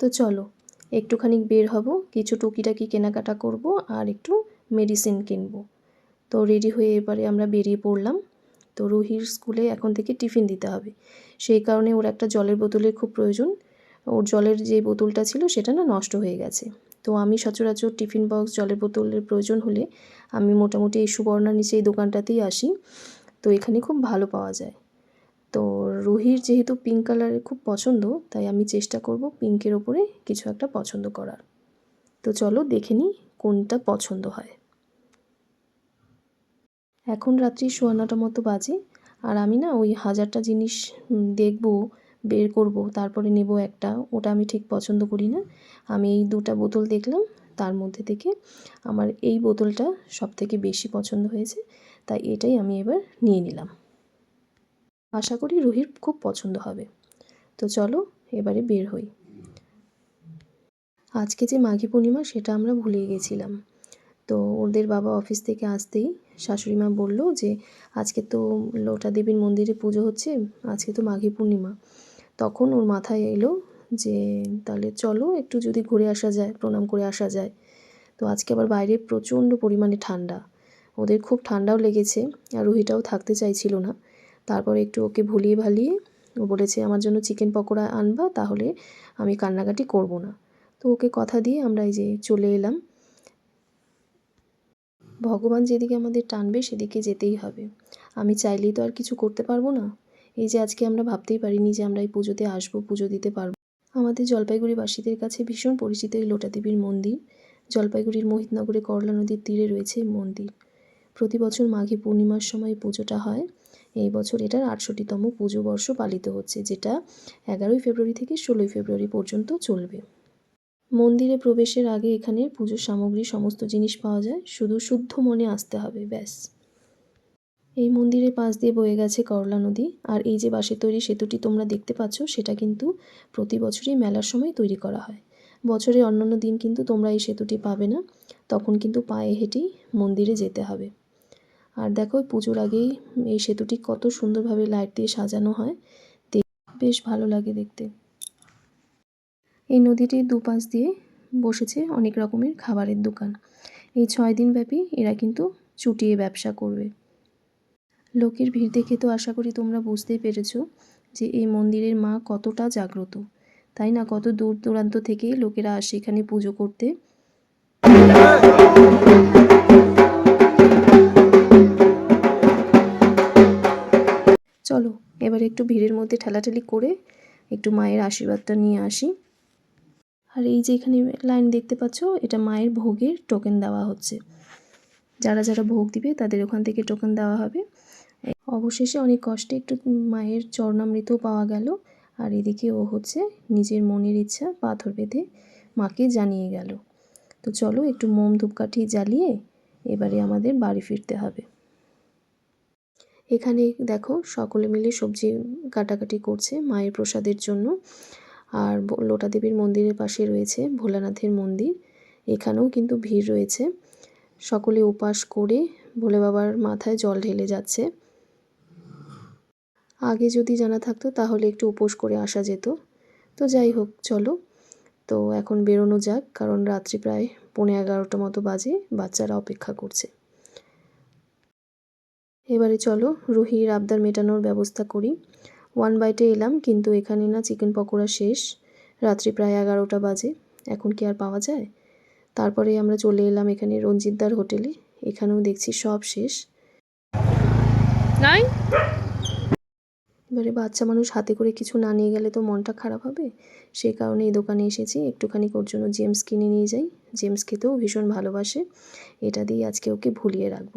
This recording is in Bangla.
তো চলো, একটুখানি বের হব, কিছু টুকিটাকি কেনাকাটা করব আর একটু মেডিসিন কিনবো। তো রেডি হয়ে এবারে আমরা বেরিয়ে পড়লাম। তো রুহির স্কুলে এখন থেকে টিফিন দিতে হবে। সেই কারণে ওর একটা জলের বোতলের খুব প্রয়োজন। ওর জলের যে বোতলটা ছিল সেটা না নষ্ট হয়ে গেছে। তো আমি সচরাচর টিফিন বক্স জলের বোতলের প্রয়োজন হলে আমি মোটামুটি এই সুবর্ণার নিচে এই দোকানটাতেই আসি। তো এখানে খুব ভালো পাওয়া যায়। রুহির যেহেতু পিঙ্ক কালারের খুব পছন্দ, তাই আমি চেষ্টা করব পিঙ্কের ওপরে কিছু একটা পছন্দ করার। তো চলো দেখে নিই কোনটা পছন্দ হয়। এখন রাত্রি সোয়া নটা মতো বাজে, আর আমি না ওই হাজারটা জিনিস দেখব, বের করব, তারপরে নেব একটা, ওটা আমি ঠিক পছন্দ করি না। আমি এই দুটা বোতল দেখলাম, তার মধ্যে থেকে আমার এই বোতলটা সব থেকে বেশি পছন্দ হয়েছে, তাই এটাই আমি এবার নিয়ে নিলাম। আশা করি রুহির খুব পছন্দ হবে। তো চলো, এবারে বের হই। আজকে যে মাঘী পূর্ণিমা, সেটা আমরা ভুলে গেছিলাম। তো ওদের বাবা অফিস থেকে আসতেই শাশুড়ি মা বলল যে, আজকে তো লোটা দেবীর মন্দিরে পুজো হচ্ছে, আজকে তো মাঘী পূর্ণিমা। তখন ওর মাথায় এলো যে, তাহলে চলো একটু যদি ঘুরে আসা যায়, প্রণাম করে আসা যায়। তো আজকে আবার বাইরে প্রচণ্ড পরিমাণে ঠান্ডা। ওদের খুব ঠান্ডাও লেগেছে, আর রুহিটাও থাকতে চাইছিল না। তারপরে একটু ওকে ভুলিয়ে ভালিয়ে ও বলেছে, আমার জন্য চিকেন পকোড়া আনবা, তাহলে আমি কান্নাকাটি করব না। তো ওকে কথা দিয়ে আমরা এই যে চলে এলাম। ভগবান যেদিকে আমাদের টানবে, সেদিকে যেতেই হবে। আমি চাইলেই তো আর কিছু করতে পারব না। এই যে আজকে আমরা ভাবতেই পারিনি যে আমরা এই পুজোতে আসব, পুজো দিতে পারব। আমাদের জলপাইগুড়িবাসীদের কাছে ভীষণ পরিচিত এই লোটা দেবীর মন্দির। জলপাইগুড়ির মোহিতনগরে করলা নদীর তীরে রয়েছে এই মন্দির। প্রতি বছর মাঘী পূর্ণিমার সময় পুজোটা হয়। এই বছর এটার আটষট্টিতম পুজো বর্ষ পালিত হচ্ছে, যেটা এগারোই ফেব্রুয়ারি থেকে ষোলোই ফেব্রুয়ারি পর্যন্ত চলবে। মন্দিরে প্রবেশের আগে এখানে পুজোর সামগ্রী, সমস্ত জিনিস পাওয়া যায়, শুধু শুদ্ধ মনে আসতে হবে, ব্যাস। এই মন্দিরের পাশ দিয়ে বয়ে গেছে করলা নদী, আর এই যে বাঁশের তৈরি সেতুটি তোমরা দেখতে পাচ্ছ, সেটা কিন্তু প্রতি বছরই মেলার সময় তৈরি করা হয়। বছরের অন্যান্য দিন কিন্তু তোমরা এই সেতুটি পাবে না, তখন কিন্তু পায়ে হেঁটেই মন্দিরে যেতে হবে। আর দেখো পুজোর আগেই এই সেতুটি কত সুন্দরভাবে লাইট দিয়ে সাজানো হয়। বেশ ভালো লাগে দেখতে। এই নদীটির দুপাশ দিয়ে বসেছে অনেক রকমের খাবারের দোকান। এই ছয় দিন ব্যাপী এরা কিন্তু চুটিয়ে ব্যবসা করবে। লোকের ভিড় দেখে তো আশা করি তোমরা বুঝতেই পেরেছ যে এই মন্দিরের মা কতটা জাগ্রত। তাই না? কত দূর দূরান্ত থেকে লোকেরা আসে এখানে পুজো করতে। চলো, এবার একটু ভিড়ের মধ্যে ঠেলাঠেলি করে একটু মায়ের আশীর্বাদটা নিয়ে আসি। আর এই যে এখানে লাইন দেখতে পাচ্ছ, এটা মায়ের ভোগের টোকেন দেওয়া হচ্ছে। যারা যারা ভোগ দিবে, তাদের ওখান থেকে টোকেন দেওয়া হবে। অবশেষে অনেক কষ্টে একটু মায়ের চরণামৃতও পাওয়া গেল। আর এদিকে ও হচ্ছে নিজের মনের ইচ্ছা পাথর বেঁধে মাকে জানিয়ে গেল। তো চলো একটু মোম ধূপকাঠি জ্বালিয়ে এবারে আমাদের বাড়ি ফিরতে হবে। এখানে দেখো সকলে মিলে সবজি কাটাকাটি করছে মায়ের প্রসাদের জন্য। আর লোটা দেবীর মন্দিরের পাশে রয়েছে ভোলানাথের মন্দির। এখানেও কিন্তু ভিড় রয়েছে। সকলে উপাস করে ভোলে বাবার মাথায় জল ঢেলে যাচ্ছে। আগে যদি জানা থাকতো তাহলে একটু উপোস করে আসা যেত। তো যাই হোক, চলো। তো এখন বেরোনো যাক, কারণ রাত্রি প্রায় পৌনে এগারোটা মতো বাজে, বাচ্চারা অপেক্ষা করছে। এবারে চলো রুহির আবদার মেটানোর ব্যবস্থা করি। ওয়ান বাইটে এলাম কিন্তু এখানে না চিকেন পকোড়া শেষ। রাত্রি প্রায় এগারোটা বাজে এখন কি আর পাওয়া যায়? তারপরে আমরা চলে এলাম এখানে রঞ্জিতদার হোটেলে এখানেও দেখছি সব শেষ। নাই? এবারে বাচ্চা মানুষ হাতে করে কিছু না নিয়ে গেলে তো মনটা খারাপ হবে। সেই কারণে এই দোকানে এসেছি একটুখানি ওর জন্য জেমস কিনে নিয়ে যাই। জেমস খেতেও ভীষণ ভালোবাসে এটা দিয়ে আজকে ওকে ভুলিয়ে রাখব।